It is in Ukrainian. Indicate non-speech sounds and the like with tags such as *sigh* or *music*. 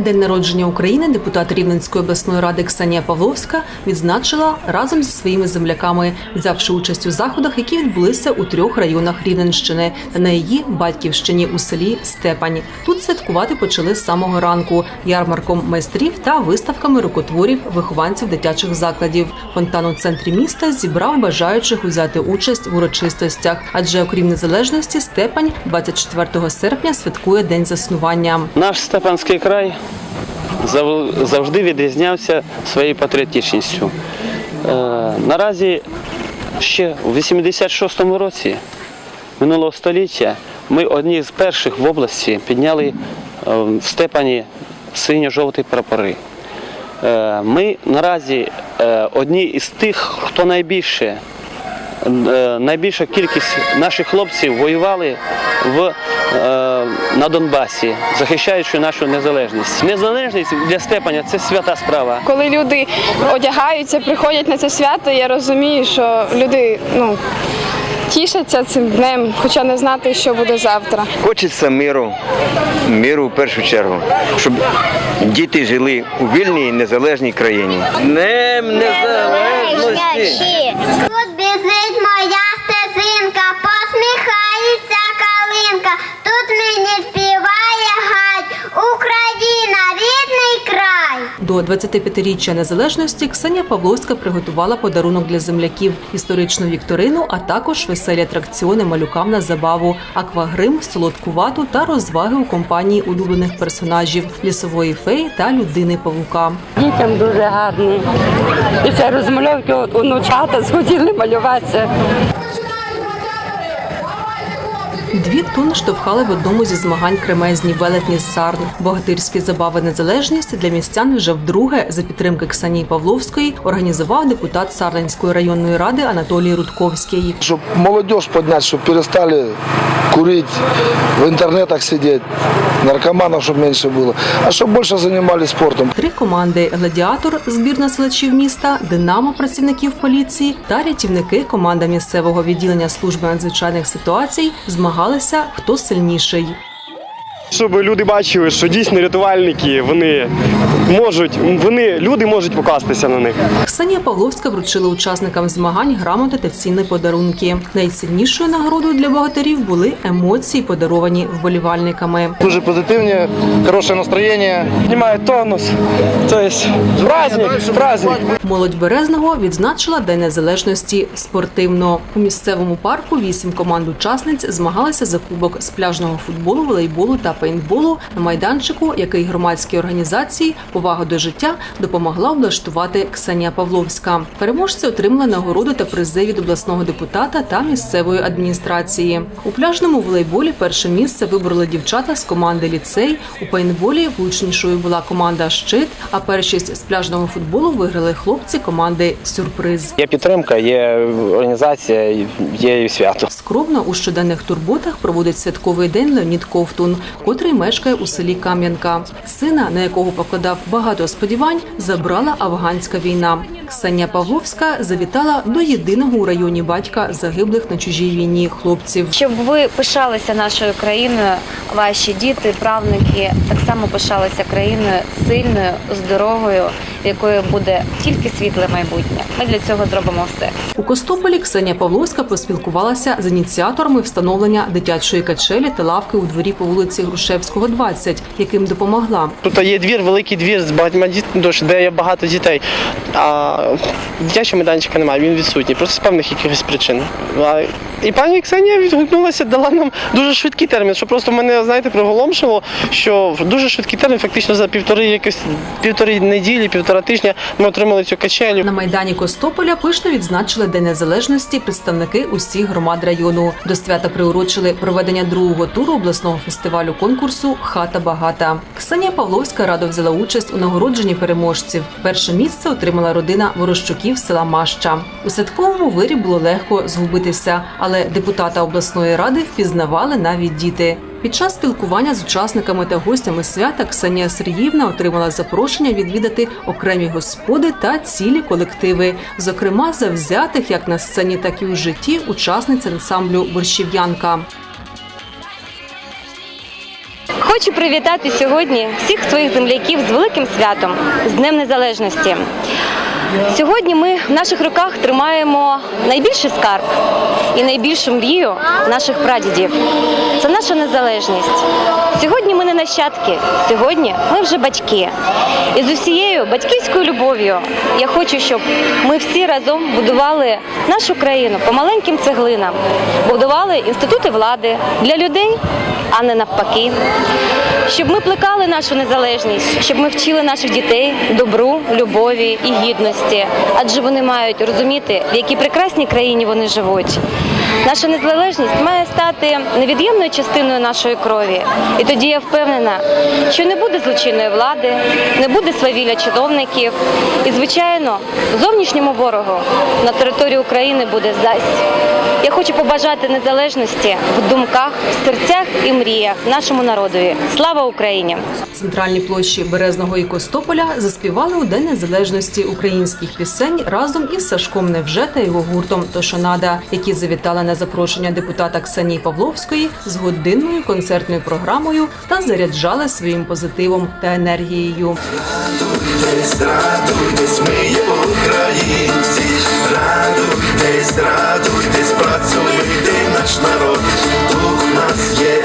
День народження України депутат Рівненської обласної ради Ксенія Павловська відзначила разом зі своїми земляками, взявши участь у заходах, які відбулися у трьох районах Рівненщини та на її батьківщині у селі Степань. Тут святкувати почали з самого ранку ярмарком майстрів та виставками рукотворів вихованців дитячих закладів. Фонтан у центрі міста зібрав бажаючих узяти участь в урочистостях, адже окрім незалежності, Степань 24 серпня святкує день заснування. Наш Степанський край завжди відрізнявся своєю патріотичністю. Е, Наразі ще у 86-му році минулого століття ми одні з перших в області підняли е, в Степані синьо-жовті прапори. Е, Ми наразі одні із тих, хто найбільше найбільша кількість наших хлопців воювали в, на Донбасі, захищаючи нашу незалежність. Незалежність для Степаня це свята справа. Коли люди одягаються, приходять на це свято, я розумію, що люди ну, тішаться цим днем, хоча не знати, що буде завтра. Хочеться миру, миру в першу чергу, щоб діти жили у вільній незалежній країні. Днем незалежності! До 25-річчя незалежності Ксенія Павловська приготувала подарунок для земляків, історичну вікторину, а також веселі атракціони малюкам на забаву, аквагрим, солодку вату та розваги у компанії улюблених персонажів лісової феї та людини павука. Дітям дуже гарний. І це розмальовки от онучата *laughs* схотіли малюватися. Дві туни штовхали в одному зі змагань кремезні велетні з Сарн. Богатирські забави незалежність для містян вже вдруге за підтримки Ксанії Павловської організував депутат Сарненської районної ради Анатолій Рудковський. Щоб молодь поднять, щоб перестали курити, в інтернетах сидеть, наркоманов, чтобы меньше было, а чтобы больше занимались спортом. Три команди Гладіатор, збірна селачів міста, Динамо працівників поліції та рятівники команда місцевого відділення служби надзвичайних ситуацій змагалися хто сильніший. Щоб люди бачили, що дійсно рятувальники вони можуть, вони люди можуть покластися на них. Ксенія Павловська вручила учасникам змагань грамоти та цінні подарунки. Найціннішою нагородою для богатирів були емоції, подаровані вболівальниками. Дуже позитивне, хорошее настроєння. Знімає тонус. Тобто праздник, праздник. Молодь Березного відзначила День Незалежності спортивно. У місцевому парку вісім команд учасниць змагалися за кубок з пляжного футболу, волейболу та пейнтболу на майданчику, який громадській організації Повага до життя допомогла облаштувати Ксенія Павловська. Переможці отримали нагороду та призи від обласного депутата та місцевої адміністрації. У пляжному волейболі перше місце вибороли дівчата з команди ліцей. У пейнтболі влучнішою була команда Щит. А першість з пляжного футболу виграли хлопці команди Сюрприз. Є підтримка, є організація, є і свято. Скромно у щоденних турботах проводить святковий день Леонід Ковтун, котрий мешкає у селі Кам'янка. Сина, на якого покладав багато сподівань, забрала афганська війна. Ксенія Павловська завітала до єдиного у районі батька загиблих на чужій війні хлопців. Щоб ви пишалися нашою країною, ваші діти, правнуки так само пишалися країною сильною, здоровою, в якої буде тільки світле майбутнє. Ми для цього зробимо все. У Костополі Ксенія Павловська поспілкувалася з ініціаторами встановлення дитячої качелі та лавки у дворі по вулиці Грушевського, 20, яким допомогла. Тут є двір, великий двір з багатьма дітьми, де є багато дітей. А дитячого майданчика немає, він відсутній, просто з певних якихось причин. І пані Ксенія відгукнулася, дала нам дуже швидкий термін, що просто мене, знаєте, приголомшило, що в дуже швидкий термін, фактично за півтори якось півтори неділі, півтора тижня ми отримали цю качелю. На майдані Костополя пишно відзначили День Незалежності представники усіх громад району. До свята приурочили проведення другого туру обласного фестивалю конкурсу Хата багата. Ксенія Павловська радо взяла участь у нагородженні переможців. Перше місце отримала родина Ворощуків села Маща. У святковому вирі було легко згубитися, але депутата обласної ради впізнавали навіть діти. Під час спілкування з учасниками та гостями свята Ксенія Сергіївна отримала запрошення відвідати окремі господи та цілі колективи, зокрема завзятих як на сцені, так і у житті учасниць ансамблю Борщів'янка. Хочу привітати сьогодні всіх своїх земляків з великим святом, з Днем Незалежності. Сьогодні ми в наших руках тримаємо найбільший скарб і найбільшу мрію наших прадідів. Це наша незалежність. Сьогодні ми не нащадки, сьогодні ми вже батьки. І з усією батьківською любов'ю я хочу, щоб ми всі разом будували нашу країну по маленьким цеглинам, будували інститути влади для людей, а не навпаки. Щоб ми плекали нашу незалежність, щоб ми вчили наших дітей добру, любові і гідності, адже вони мають розуміти, в якій прекрасній країні вони живуть. Наша незалежність має стати невід'ємною частиною нашої крові. І тоді я впевнена, що не буде злочинної влади, не буде свавілля чиновників. І, звичайно, зовнішньому ворогу на території України буде зась. Я хочу побажати незалежності в думках, в серцях і мріях нашому народові. Слава Україні! Центральні площі Березного і Костополя заспівали у День Незалежності українських пісень разом із Сашком Невже та його гуртом Тошонада, які завітали на запрошення депутата Ксенії Павловської з годинною концертною програмою та заряджали своїм позитивом та енергією. Радуйтесь, радуйтесь, ми є українці, радуйтесь, працьовитий наш народ, дух нас є,